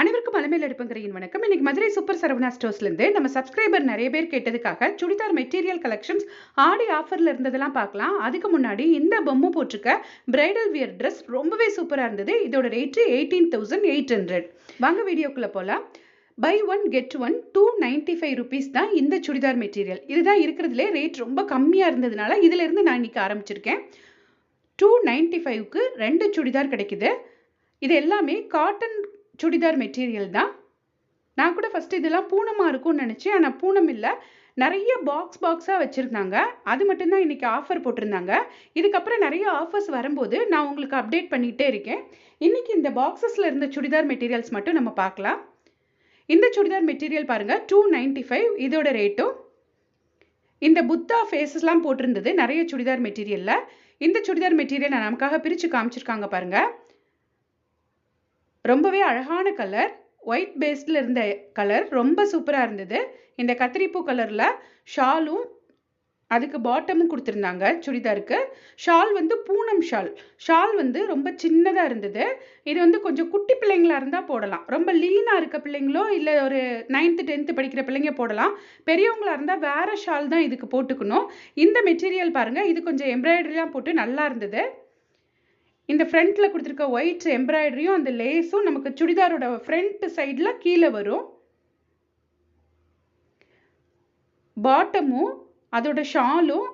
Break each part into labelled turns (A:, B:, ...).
A: அனைவருக்கும் அலமையில் எடுப்புங்கிறையின் வணக்கம். இன்னைக்கு மதுரை சூப்பர் சரவணா ஸ்டோர்ஸ்லேருந்து நம்ம சப்ஸ்கிரைபர் நிறைய பேர் கேட்டதுக்காக சுடிதார் மெட்டீரியல் கலெக்ஷன்ஸ் ஆடி ஆஃபரில் இருந்ததெல்லாம் பார்க்கலாம். அதுக்கு முன்னாடி இந்த பொம்மை போட்டிருக்க பிரைடல் வியர் ட்ரெஸ் ரொம்பவே சூப்பராக இருந்தது. இதோட rate eighteen thousand eight hundred வாங்க வீடியோக்குள்ளே போகலாம் buy one get one two ninety five rupees தான் இந்த சுடிதார் மெட்டீரியல். இதுதான் இருக்கிறதுலே ரேட் ரொம்ப கம்மியாக இருந்ததுனால இதிலேருந்து நான் இன்றைக்கி ஆரம்பிச்சிருக்கேன். டூ நைன்ட்டி ஃபைவ்க்கு ரெண்டு சுடிதார் கிடைக்குது. இது எல்லாமே காட்டன் சுடிதார் மெட்டீரியல் தான். நான் கூட ஃபஸ்ட்டு இதெல்லாம் பூனமாக இருக்கும்னு நினச்சேன். ஆனால் பூனம் இல்லை. நிறைய பாக்ஸ் பாக்ஸாக வச்சுருந்தாங்க. அது மட்டும்தான் இன்றைக்கி ஆஃபர் போட்டிருந்தாங்க. இதுக்கப்புறம் நிறைய ஆஃபர்ஸ் வரும்போது நான் உங்களுக்கு அப்டேட் பண்ணிகிட்டே இருக்கேன். இன்றைக்கி இந்த பாக்ஸஸில் இருந்த சுடிதார் மெட்டீரியல்ஸ் மட்டும் நம்ம பார்க்கலாம். இந்த சுடிதார் மெட்டீரியல் பாருங்கள் டூ நைன்ட்டி ஃபைவ் இதோட ரேட்டும் இந்த புத்தா ஃபேஸஸ்லாம் போட்டிருந்தது நிறைய சுடிதார் மெட்டீரியலில் இந்த சுடிதார் மெட்டீரியல் நமக்காக பிரித்து காமிச்சிருக்காங்க பாருங்கள் ரொம்பவே அழகான கலர் ஒயிட் பேஸ்டில் இருந்த கலர் ரொம்ப சூப்பராக இருந்தது. இந்த கத்திரிப்பூ கலரில் ஷாலும் அதுக்கு பாட்டமும் கொடுத்துருந்தாங்க சுடிதாருக்கு. ஷால் வந்து பூனம் ஷால். ஷால் வந்து ரொம்ப சின்னதாக இருந்தது. இது வந்து கொஞ்சம் குட்டி பிள்ளைங்களா இருந்தால் போடலாம். ரொம்ப லீனாக இருக்க பிள்ளைங்களோ இல்லை ஒரு நைன்த்து டென்த்து படிக்கிற பிள்ளைங்க போடலாம். பெரியவங்களா இருந்தால் வேறு ஷால் தான் இதுக்கு போட்டுக்கணும். இந்த மெட்டீரியல் பாருங்கள் இது கொஞ்சம் எம்ப்ராய்டரிலாம் போட்டு நல்லா இருந்தது. இந்த ஃப்ரண்ட்டில் கொடுத்துருக்க ஒயிட் எம்ப்ராய்டரியும் அந்த லேஸும் நமக்கு சுடிதாரோட ஃப்ரண்ட் சைடில் கீழே வரும். பாட்டமும் அதோட ஷாலும்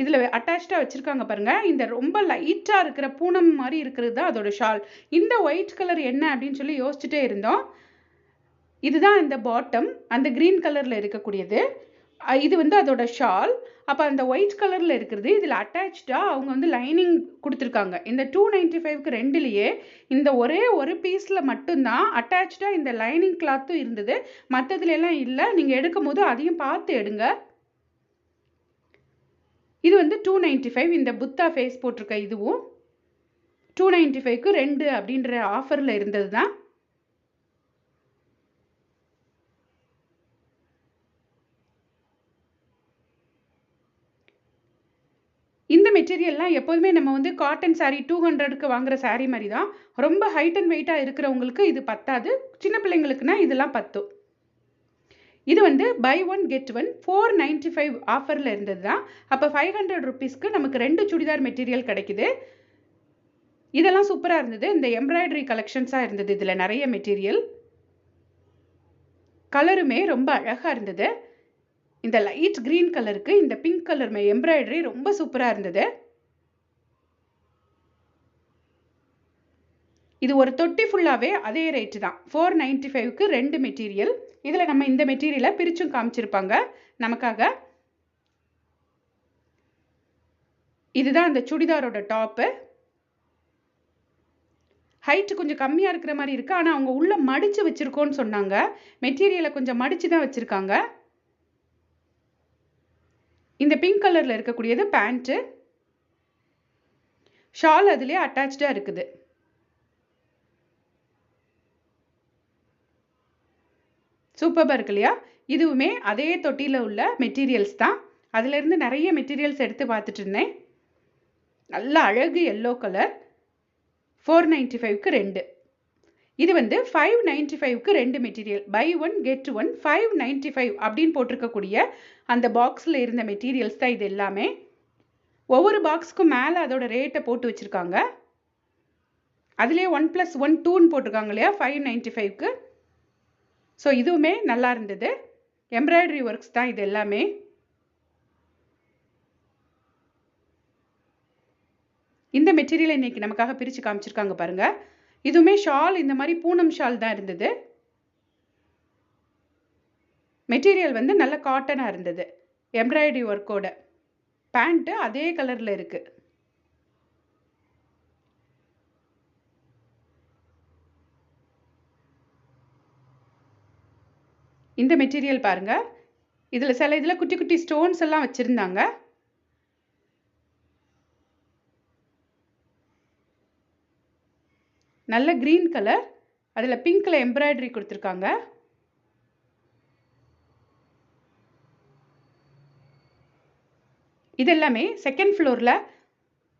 A: இதில் அட்டாச்சாக வச்சுருக்காங்க பாருங்கள் இந்த ரொம்ப லைட்டாக இருக்கிற பூனம் மாதிரி இருக்கிறது தான் அதோட ஷால் இந்த ஒயிட் கலர் என்ன அப்படின்னு சொல்லி யோசிச்சுட்டே இருந்தோம். இதுதான் இந்த பாட்டம் அந்த க்ரீன் கலரில் இருக்கக்கூடியது. இது வந்து அதோட ஷால் அப்போ அந்த ஒயிட் கலரில் இருக்கிறது இதில் அட்டாச்சாக அவங்க வந்து லைனிங் கொடுத்துருக்காங்க. இந்த டூ நைன்ட்டி ஃபைவ்க்கு ரெண்டுலேயே இந்த ஒரே ஒரு பீஸில் மட்டும்தான் அட்டாச்சாக இந்த லைனிங் கிளாத்தும் இருந்தது. மற்றதுலாம் இல்லை. நீங்கள் எடுக்கும் போது அதையும் பார்த்து எடுங்க. இது வந்து டூ நைன்ட்டி ஃபைவ் இந்த புத்தா ஃபேஸ் போட்டிருக்க இதுவும். டூ நைன்ட்டி ஃபைவ்க்கு ரெண்டு அப்படின்ற ஆஃபரில் இருந்தது தான் இந்த மெட்டீரியல்லாம் எப்போதுமே நம்ம வந்து காட்டன் சாரீ டூ ஹண்ட்ரடுக்கு வாங்குற சாரீ மாதிரி தான் ரொம்ப ஹைட் அண்ட் வெயிட்டாக இருக்கிறவங்களுக்கு இது பத்தாது. சின்ன பிள்ளைங்களுக்குனா இதெல்லாம் பத்தும். இது வந்து buy one get one four ninety five ஆஃபரில் இருந்தது தான் அப்போ ஃபைவ் ஹண்ட்ரட் ருபீஸ்க்கு நமக்கு ரெண்டு சுடிதார் மெட்டீரியல் கிடைக்குது. இதெல்லாம் சூப்பராக இருந்தது. இந்த எம்ப்ராய்டரி கலெக்ஷன்ஸாக இருந்தது. இதில் நிறைய மெட்டீரியல் கலருமே ரொம்ப அழகாக இருந்தது. இந்த லைட் க்ரீன் கலருக்கு இந்த பிங்க் கலர் எம்ப்ராய்டரி ரொம்ப சூப்பராக இருந்தது. இது ஒரு தொட்டி ஃபுல்லாகவே அதே ரேட்டு தான். ஃபோர் நைன்ட்டி ஃபைவ்க்கு ரெண்டு மெட்டீரியல் இதில் நம்ம இந்த மெட்டீரியலை பிரிச்சும் காமிச்சிருப்பாங்க. நமக்காக இதுதான் அந்த சுடிதாரோட டாப்பு ஹைட்டு கொஞ்சம் கம்மியாக இருக்கிற மாதிரி இருக்குது ஆனால் அவங்க உள்ளே மடித்து வச்சுருக்கோன்னு சொன்னாங்க. மெட்டீரியலை கொஞ்சம் மடித்து தான் வச்சுருக்காங்க. இந்த பிங்க் கலரில் இருக்கக்கூடியது பேண்ட்டு ஷால் அதுலேயே அட்டாச்சாக இருக்குது. சூப்பராக இருக்கு இல்லையா? இதுவுமே அதே தொட்டியில் உள்ள மெட்டீரியல்ஸ் தான். அதுலேருந்து நிறைய மெட்டீரியல்ஸ் எடுத்து பார்த்துட்டு இருந்தேன். நல்ல அழகு எல்லோ கலர் ஃபோர் நைன்ட்டி ஃபைவ்க்கு ரெண்டு. இது வந்து ஃபைவ் நைன்ட்டி ஃபைவ்க்கு ரெண்டு material buy one get one five ninety five அப்படின்னு போட்டிருக்கக்கூடிய அந்த பாக்ஸில் இருந்த மெட்டீரியல்ஸ் தான் இது எல்லாமே. ஒவ்வொரு பாக்ஸுக்கும் மேலே அதோட ரேட்டை போட்டு வச்சுருக்காங்க. அதுலேயே ஒன் ப்ளஸ் ஒன் டூன்னு போட்டிருக்காங்க இல்லையா? ஃபைவ் நைன்ட்டி ஃபைவ்க்கு ஸோ இதுவுமே நல்லா இருந்தது. எம்ப்ராய்டரி ஒர்க்ஸ் தான் இது எல்லாமே. இந்த மெட்டீரியல் இன்னைக்கு நமக்காக பிரித்து காமிச்சிருக்காங்க பாருங்கள் இதுவுமே ஷால் இந்த மாதிரி பூனம் ஷால் தான் இருந்தது. மெட்டீரியல் வந்து நல்ல காட்டனாக இருந்தது. எம்ப்ராய்டரி ஒர்க்கோட பேண்ட்டு அதே கலரில் இருக்குது இந்த மெட்டீரியல் பாருங்கள் இதில் சில இதில் குட்டி குட்டி ஸ்டோன்ஸ் எல்லாம் வச்சுருந்தாங்க. நல்ல க்ரீன் கலர் அதில் பிங்க்கில் எம்ப்ராய்டரி கொடுத்துருக்காங்க. இது எல்லாமே செகண்ட் ஃப்ளோரில்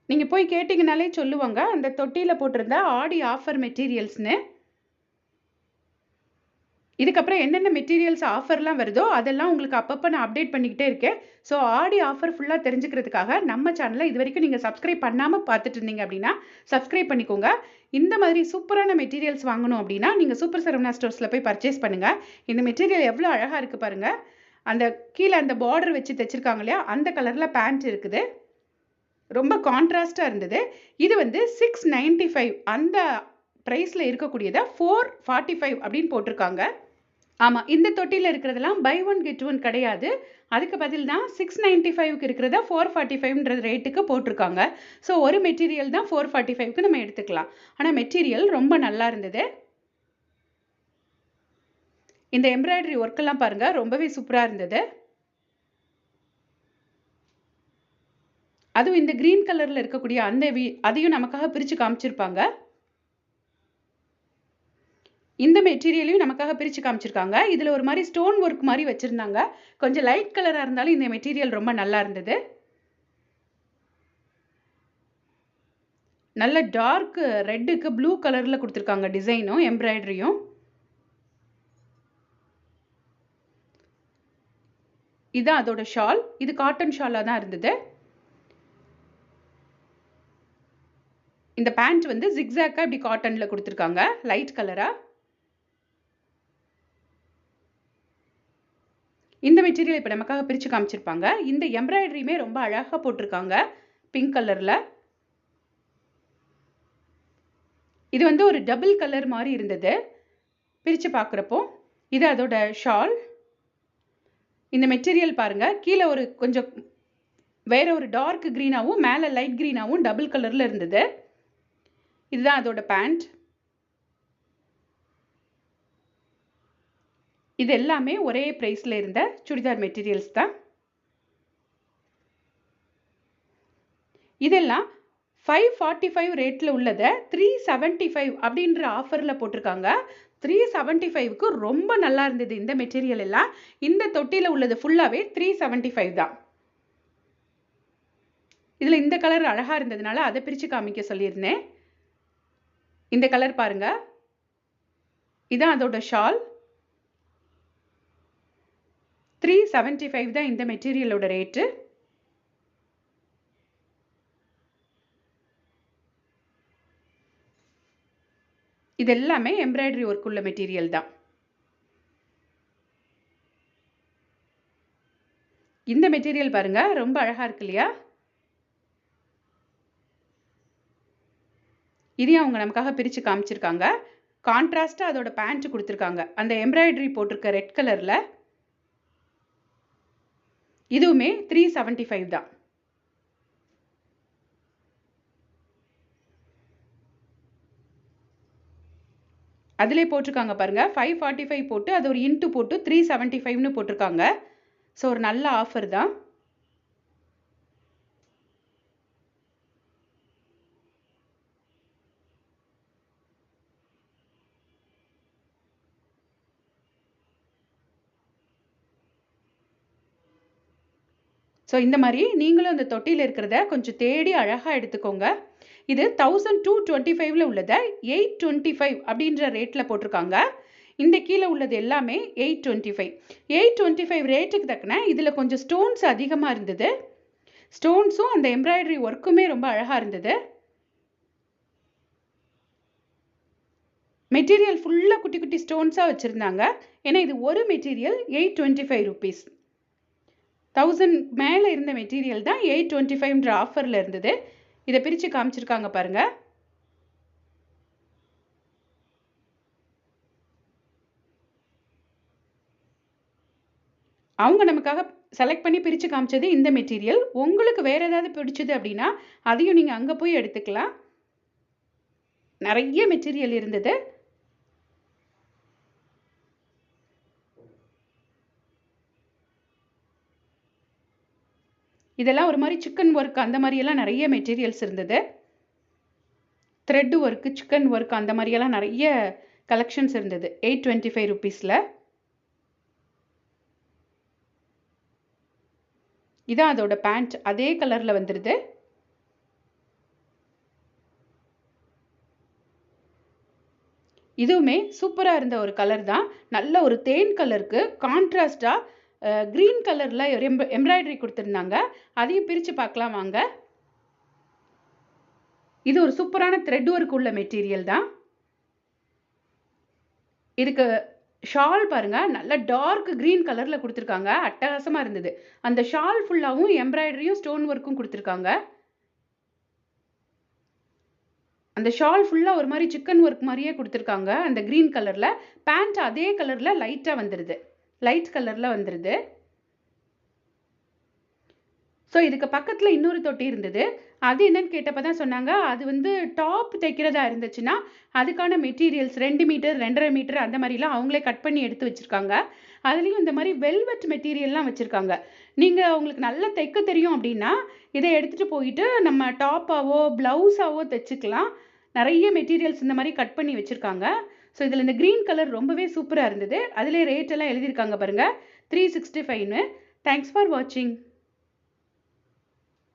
A: நீங்கள் போய் கேட்டிங்கனாலே சொல்லுவாங்க. அந்த தொட்டியில் போட்டிருந்த ஆடி ஆஃபர் மெட்டீரியல்ஸ்னு இதுக்கப்புறம் என்னென்ன மெட்டீரியல்ஸ் ஆஃபர்லாம் வருதோ அதெல்லாம் உங்களுக்கு அப்பப்போ நான் அப்டேட் பண்ணிக்கிட்டே இருக்கேன். ஸோ ஆடி ஆஃபர் ஃபுல்லாக தெரிஞ்சுக்கிறதுக்காக நம்ம சேனலை இது வரைக்கும் நீங்கள் சப்ஸ்கிரைப் பண்ணாமல் பார்த்துட்டு இருந்தீங்க அப்படின்னா சப்ஸ்கிரைப் பண்ணிக்கோங்க. இந்த மாதிரி சூப்பரான மெட்டீரியல்ஸ் வாங்கணும் அப்படின்னா நீங்கள் சூப்பர் சரவணா ஸ்டோர்ஸில் போய் பர்ச்சேஸ் பண்ணுங்கள் இந்த மெட்டீரியல் எவ்வளோ அழகாக இருக்குது பாருங்கள் அந்த கீழே அந்த பார்டர் வச்சு தைச்சிருக்காங்க இல்லையா? அந்த கலரில் பேண்ட் இருக்குது. ரொம்ப கான்ட்ராஸ்டாக இருந்தது. இது வந்து சிக்ஸ் நைன்ட்டி ஃபைவ் அந்த ப்ரைஸில் இருக்கக்கூடியதை ஃபோர் ஃபார்ட்டி ஃபைவ் அப்படின்னு போட்டிருக்காங்க. ஆமாம் இந்த தொட்டியில் இருக்கிறதெல்லாம் பை ஒன் கெட் ஒன் கிடையாது. அதுக்கு பதில் தான் சிக்ஸ் நைன்ட்டி ஃபைவ்க்கு இருக்கிறத ஃபோர் ஃபார்ட்டி ஃபைவ்ன்ற ரேட்டுக்கு போட்டிருக்காங்க. ஸோ ஒரு மெட்டீரியல் தான் ஃபோர் ஃபார்ட்டி ஃபைவ்க்கு நம்ம எடுத்துக்கலாம். ஆனால் மெட்டீரியல் ரொம்ப நல்லா இருந்தது. இந்த எம்ப்ராய்டரி ஒர்க்கெல்லாம் பாருங்கள் ரொம்பவே சூப்பராக இருந்தது. அதுவும் இந்த க்ரீன் கலரில் இருக்கக்கூடிய அந்த வி அதையும் நமக்காக பிரித்து காமிச்சிருப்பாங்க. இந்த மெட்டீரியலையும் நமக்காக பிரித்து காமிச்சிருக்காங்க. இதில் ஒரு மாதிரி ஸ்டோன் ஒர்க் மாதிரி வச்சுருந்தாங்க. கொஞ்சம் லைட் கலராக இருந்தாலும் இந்த மெட்டீரியல் ரொம்ப நல்லா இருந்தது. நல்ல டார்க் ரெட்டுக்கு ப்ளூ கலரில் கொடுத்துருக்காங்க டிசைனும் எம்ப்ராய்டரியும் இதுதான் அதோட ஷால் இது காட்டன் ஷாலாக தான் இருந்தது. இந்த பேண்ட் வந்து ஜிக்ஸாக்காக இப்படி காட்டனில் கொடுத்துருக்காங்க லைட் கலராக இந்த மெட்டீரியல் இப்போ நமக்காக பிரித்து காமிச்சிருப்பாங்க. இந்த எம்ப்ராய்டரியுமே ரொம்ப அழகாக போட்டிருக்காங்க. பிங்க் கலரில் இது வந்து ஒரு டபுள் கலர் மாதிரி இருந்தது. பிரித்து பார்க்குறப்போ இது அதோட ஷால் இந்த மெட்டீரியல் பாருங்கள் கீழே ஒரு கொஞ்சம் வேற ஒரு டார்க் க்ரீனாகவும் மேலே லைட் க்ரீனாகவும் டபுள் கலரில் இருந்தது. இதுதான் அதோட பேண்ட் இது எல்லாமே ஒரே ப்ரைஸில் இருந்த சுடிதார் மெட்டீரியல்ஸ் தான். இதெல்லாம் ஃபைவ் ஃபார்ட்டி ஃபைவ் ரேட்டில் உள்ளதை த்ரீ செவன்ட்டி ஃபைவ் அப்படின்ற ஆஃபரில் போட்டிருக்காங்க. த்ரீ செவன்ட்டி ஃபைவ்க்கு ரொம்ப நல்லா இருந்தது இந்த மெட்டீரியல் எல்லாம். இந்த தொட்டியில் உள்ளது ஃபுல்லாகவே த்ரீ செவன்ட்டி ஃபைவ் தான். இதில் இந்த கலர் அழகாக இருந்ததுனால அதை பிரித்து காமிக்க சொல்லியிருந்தேன். இந்த கலர் பாருங்க. இதான் அதோட ஷால் த்ரீ செவன்ட்டி ஃபைவ் தான் இந்த மெட்டீரியலோட ரேட்டு இது எல்லாமே எம்ப்ராய்டரி ஒர்க் உள்ள மெட்டீரியல் தான். இந்த மெட்டீரியல் பாருங்க ரொம்ப அழகா இருக்கு இல்லையா? இதையும் அவங்க நமக்காக பிரித்து காமிச்சிருக்காங்க. கான்ட்ராஸ்டாக அதோட பேண்ட் கொடுத்துருக்காங்க. அந்த எம்ப்ராய்டரி போட்டிருக்க ரெட் கலரில் இதுவுமே த்ரீ செவன்ட்டி ஃபைவ் தான். அதிலே போட்டிருக்காங்க பாருங்க. ஃபைவ் ஃபார்ட்டி ஃபைவ் போட்டு அது ஒரு இன்ட்டு போட்டு த்ரீ செவன்ட்டி ஃபைவ்னு போட்டிருக்காங்க. ஸோ ஒரு நல்ல ஆஃபர் தான். ஸோ இந்த மாதிரி நீங்களும் அந்த தொட்டியில் இருக்கிறத கொஞ்சம் தேடி அழகாக எடுத்துக்கோங்க. இது தௌசண்ட் டூ டுவெண்ட்டி ஃபைவ்ல உள்ளதை எயிட் டுவெண்ட்டி ஃபைவ் அப்படின்ற ரேட்டில் போட்டிருக்காங்க. இந்த கீழே உள்ளது எல்லாமே eight twenty five eight twenty five ரேட்டுக்கு தக்கன இதில் கொஞ்சம் ஸ்டோன்ஸ் அதிகமாக இருந்தது. ஸ்டோன்ஸும் அந்த எம்ப்ராய்டரி ஒர்க்குமே ரொம்ப அழகாக இருந்தது. மெட்டீரியல் ஃபுல்லாக குட்டி குட்டி ஸ்டோன்ஸாக வச்சுருந்தாங்க. ஏன்னா இது ஒரு material eight twenty five rupees thousand மேலே இருந்த மெட்டீரியல் தான் எயிட் டுவெண்ட்டி ஃபைவ்ன்ற ஆஃபரில் இருந்தது. இதை பிரித்து காமிச்சிருக்காங்க பாருங்க. அவங்க நமக்காக செலக்ட் பண்ணி பிரித்து காமிச்சது இந்த மெட்டீரியல் உங்களுக்கு வேறு ஏதாவது பிடிச்சது அப்படின்னா அதையும் நீங்கள் அங்கே போய் எடுத்துக்கலாம். நிறைய மெட்டீரியல் இருந்தது. இதெல்லாம் ஒரு மாதிரி சிக்கன் ஒர்க் அந்த மாதிரியெல்லாம் நிறைய மெட்டீரியல்ஸ் இருந்தது. த்ரெட் ஒர்க்கு சிக்கன் ஒர்க் அந்த மாதிரியெல்லாம் நிறைய கலெக்ஷன்ஸ் இருந்தது. எயிட் டுவெண்ட்டி ஃபைவ் ருபீஸில் இதான் அதோட பேண்ட் அதே கலரில் வந்துடுது இதுவுமே சூப்பராக இருந்த ஒரு கலர் தான். நல்ல ஒரு தேன் கலருக்கு கான்ட்ராஸ்டாக க்ரீன் கலரில் எம்ப்ராய்டரி கொடுத்துருந்தாங்க. அதையும் பிரித்து பார்க்கலாம் வாங்க. இது ஒரு சூப்பரான த்ரெட் ஒர்க் உள்ள மெட்டீரியல் தான். இதுக்கு ஷால் பாருங்கள் நல்ல டார்க் க்ரீன் கலரில் கொடுத்துருக்காங்க. அட்டகாசமாக இருந்தது. அந்த ஷால் ஃபுல்லாகவும் எம்ப்ராய்டரியும் ஸ்டோன் ஒர்க்கும் கொடுத்துருக்காங்க. அந்த ஷால் ஃபுல்லாக ஒரு மாதிரி சிக்கன் ஒர்க் மாதிரியே கொடுத்துருக்காங்க. அந்த க்ரீன் கலரில் பேண்ட் அதே கலரில் லைட்டாக வந்துடுது லைட் கலரில் வந்துடுது ஸோ இதுக்கு பக்கத்தில் இன்னொரு தொட்டி இருந்தது. அது என்னன்னு கேட்டப்போ தான் சொன்னாங்க. அது வந்து டாப் தைக்கிறதா இருந்துச்சுன்னா அதுக்கான மெட்டீரியல்ஸ் ரெண்டு மீட்டர் ரெண்டரை மீட்டர் அந்த மாதிரிலாம் அவங்களே கட் பண்ணி எடுத்து வச்சுருக்காங்க. அதுலேயும் இந்த மாதிரி வெல்வெட் மெட்டீரியல்லாம் வச்சுருக்காங்க. நீங்கள் உங்களுக்கு நல்லா தைக்க தெரியும் அப்படின்னா இதை எடுத்துகிட்டு போயிட்டு நம்ம டாப்பாவோ ப்ளவுஸாவோ தைச்சிக்கலாம். நிறைய மெட்டீரியல்ஸ் இந்த மாதிரி கட் பண்ணி வச்சுருக்காங்க. ஸோ இதில் இந்த க்ரீன் கலர் ரொம்பவே சூப்பராக இருந்தது. அதிலே ரேட் எல்லாம் எழுதியிருக்காங்க பாருங்கள் த்ரீ சிக்ஸ்டி ஃபைவ்னு தேங்க்ஸ் ஃபார் வாட்சிங்